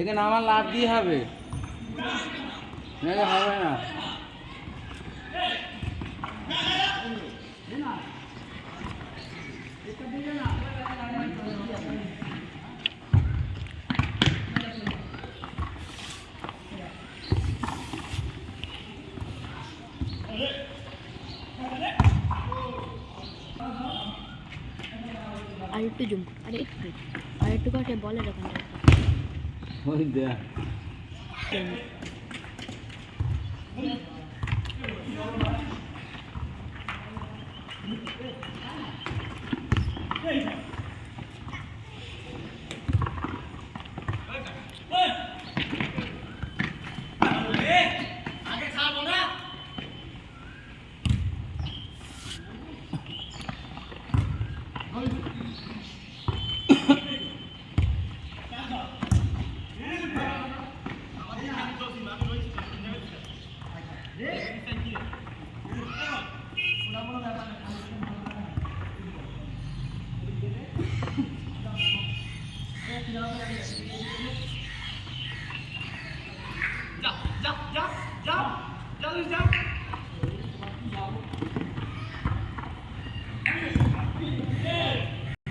এখানে আমার লাভ দিয়ে হবে? নাহলে হবে না। একটু জুম আরে একটু আর একটু কাটে বলে দেখুন ওই দেখ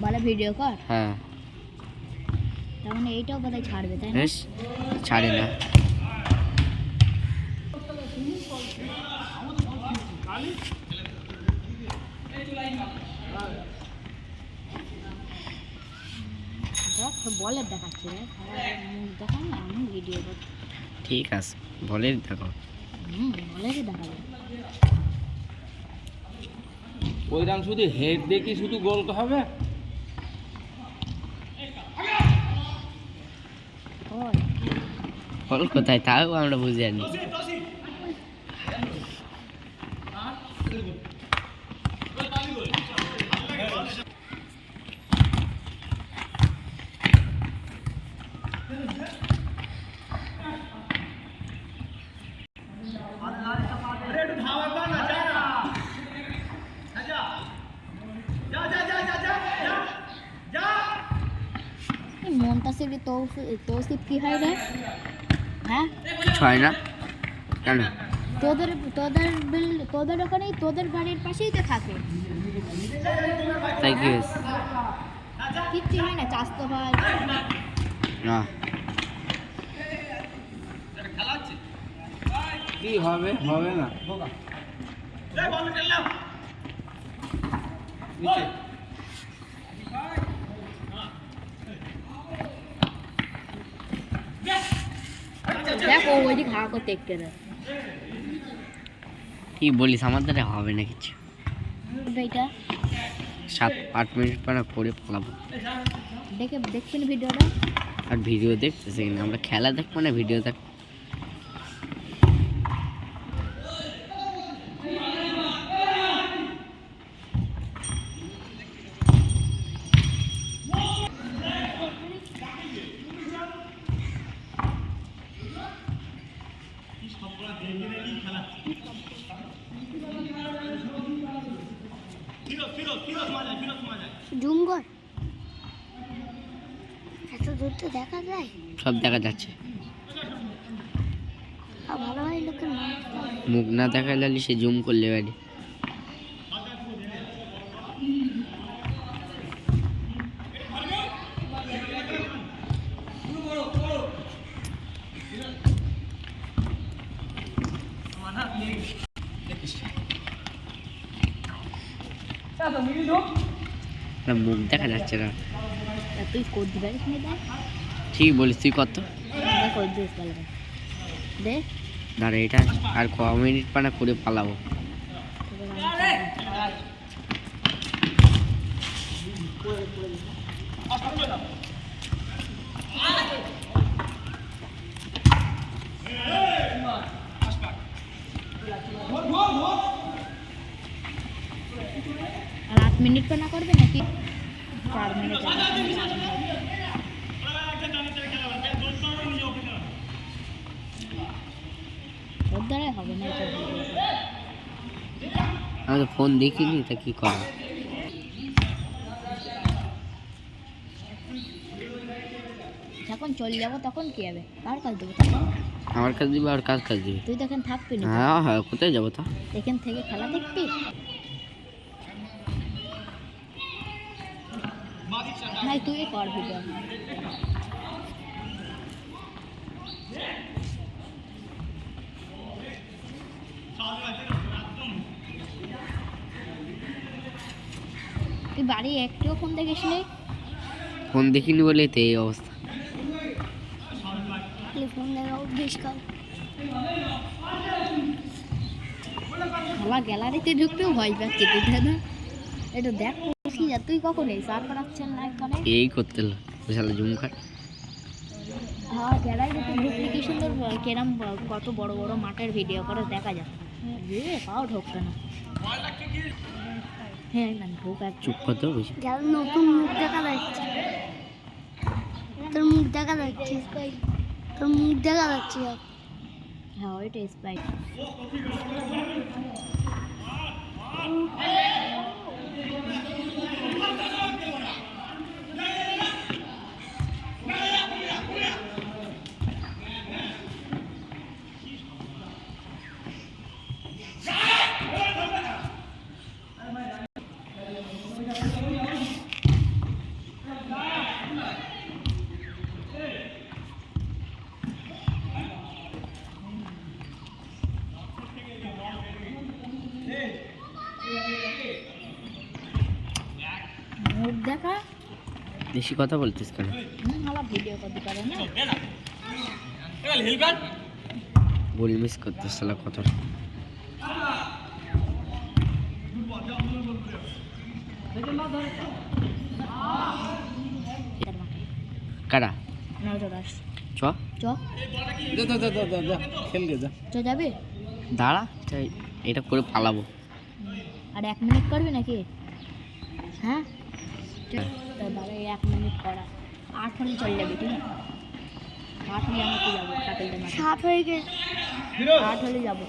বলে ভিডিও কর হ্যাঁ তার মানে এইটাও বোধহয় ছাড়বে তাই না বেশ ছাড়ে না দেখ দেখাচ্ছে মুখ আমি ভিডিও করছি। ঠিক আছে বলে দেখো হুম বলেরই দেখাবে। ওইরকম শুধু হেড দেখি শুধু গোল হবে? গোল কোথায় তাও আমরা বুঝে জানি এই মনতাসির তৌসিফ কি হয় রে? হ্যাঁ? হয় না। কেন? তোদের তোদের বিল তোদের ওখানেই তোদের বাড়ির পাশেই তো থাকে। তাই কি হয়েছে? কিচ্ছু হয় না চাষতো ভাই না। কি হবে? হবে না। নিচে। দেখ ওই দিকে হাওয়া করতে একটু কি বলিস? আমার দ্বারা হবে না কিছু। এইটা সাত আট মিনিট পরে পরে পালাবো দেখে দেখছেন ভিডিওটা? আর ভিডিও দেখতেছি আমরা খেলা দেখব না ভিডিও দেখ জুম কর এত দূর তো দেখা যায়। সব দেখা যাচ্ছে। ভালো হয় লোকের মুখ না দেখালে সে জুম করলে বাড়ি। না, মুখ দেখা যাচ্ছে না। তুই এখানে ঠিক বলিস তুই কত। দে। দাঁড়া এটা আর ক মিনিট পানা করে পালাবো। Thank আমি উঠবে না করবে নাকি? চার মিনিট ওর দ্বারাই হবে না আমি ফোন দেখিনি তা কি করা? যখন চলে যাব তখন কি হবে? কার কাজ দেবো তখন? আমার কাজ দিবে আর কার কাজ দিবে? তুই তো এখানে থাকবি না। হ্যাঁ হ্যাঁ কোথায় যাব তা? এখান থেকে খেলা দেখবি? নাই তুই কর ভিডিও তুই বাড়ি একটুও ফোন দেখিস নি? ফোন দেখিনি বলে তো এই অবস্থা। ফোন দেখা অভ্যেস কর। আমার গ্যালারিতে ঢুকতেও ভয় পাচ্ছি তুই দাদা এটা দেখ। যা তুই কখন এই সার করাচ্ছেন না এখানে? এই করতে বিশাল জুম খাট হ্যাঁ গ্যালারিতে ঢুকলে কি সুন্দর কেরাম কত বড় বড় মাঠের ভিডিও করে দেখা যায়। রে পাও ঢুকবে না। হ্যাঁ না ঢুক এক চুপ করতে বেশি যার নতুন মুখ দেখা যাচ্ছে। তোর মুখ দেখা যাচ্ছে তোর মুখ দেখা যাচ্ছে হ্যাঁ ওইটা স্প্রাইট মুখ দেখা। বেশি কথা বলতিস কেন? বল মিস করতিস সালা কথা কারা? চ। চ। যা যা যা যা যা খেল গে যা। চ যাবে? দাঁড়া এটা করে পালাবো। আর এক মিনিট করবি নাকি? হ্যাঁ? এই এক মিনিট করা আট হলে চলে যাবে ঠিক আছে? আট হলে আমি তো যাব? সাত হয়ে গেছে আট হলে যাব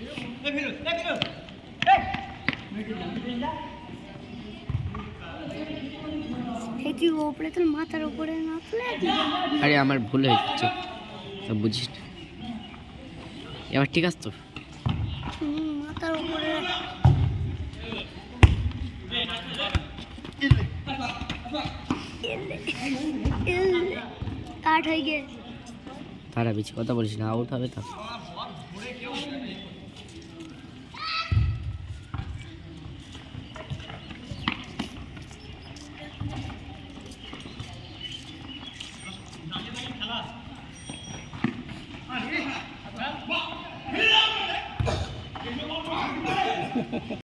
এ কি ওপরে তোর মাথার উপরে না আরে আমার ভুল হয়ে যাচ্ছে তা বুঝিস না। এবার ঠিক আছে তো? হুম, মাথার উপরে। আট গেছে তারা বেশি কথা বলিস না আউট হবে তো।